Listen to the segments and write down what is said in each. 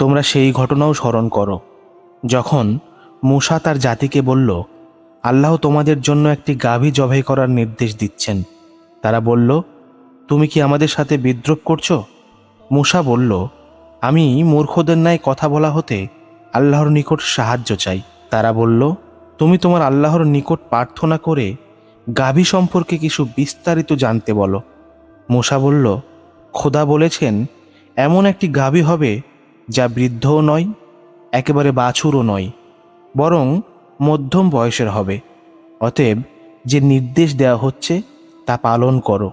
তোমরা সেই ঘটনাও স্মরণ করো। যখন মূসা তার জাতিকে বলল, আল্লাহ তোমাদের জন্য একটি গাভী জবাই করার নির্দেশ দিচ্ছেন। তারা বলল, তুমি কি আমাদের সাথে বিদ্রোপ করছ? মূসা বলল, আমি মূর্খদের ন্যায় কথা বলা হতে আল্লাহর নিকট সাহায্য চাই। তারা বলল, তুমি তোমার আল্লাহর নিকট প্রার্থনা করে গাভী সম্পর্কে কিছু বিস্তারিত জানতে বলো। মূসা বলল, খোদা বলেছেন, এমন একটি গাভী হবে যা বৃদ্ধও নয়, একেবারে বাছুরও নয়, বরং মধ্যম বয়সের হবে। অতএব যে নির্দেশ দেওয়া হচ্ছে, তা পালন করো।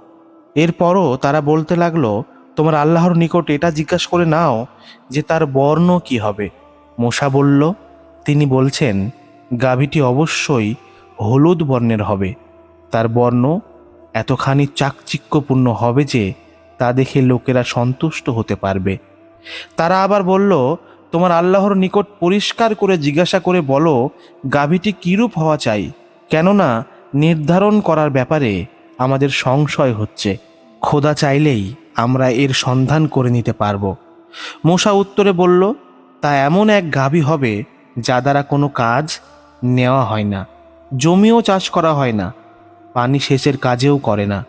এরপরও তারা বলতে লাগল, তোমার আল্লাহর নিকট এটা জিজ্ঞাসা করে নাও যে তার বর্ণ কি হবে? মশা বলল, তিনি বলছেন, গাভীটি অবশ্যই হলুদ বর্ণের হবে। তার বর্ণ এতখানি চাকচিক্যপূর্ণ হবে যে তা দেখে লোকেরা সন্তুষ্ট হতে পারবে। তারা আবার বলল, তোমার আল্লাহর নিকট পরিষ্কার করে জিজ্ঞাসা করে বলো, গাভীটি কিরূপ হওয়া চাই? কেননা নির্ধারণ করার ব্যাপারে আমাদের সংশয় হচ্ছে। খোদা চাইলেই আমরা এর সন্ধান করে নিতে পারব। মশা উত্তরে বলল, তা এমন এক গাভী হবে যা দ্বারা কোনো কাজ নেওয়া হয় না, জমিও চাষ করা হয় না, পানি সেচের কাজেও করে না।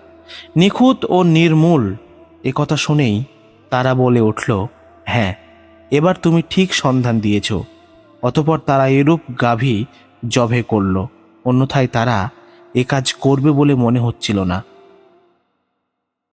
নিখুঁত ও নির্মূল এ কথা শুনেই তারা বলে উঠল হ্যাঁ এবার তুমি ঠিক সন্ধান দিয়েছ। অতপর তারা এরূপ গাভী জবে করল, অন্যথায় তারা এ কাজ করবে বলে মনে হচ্ছিল না।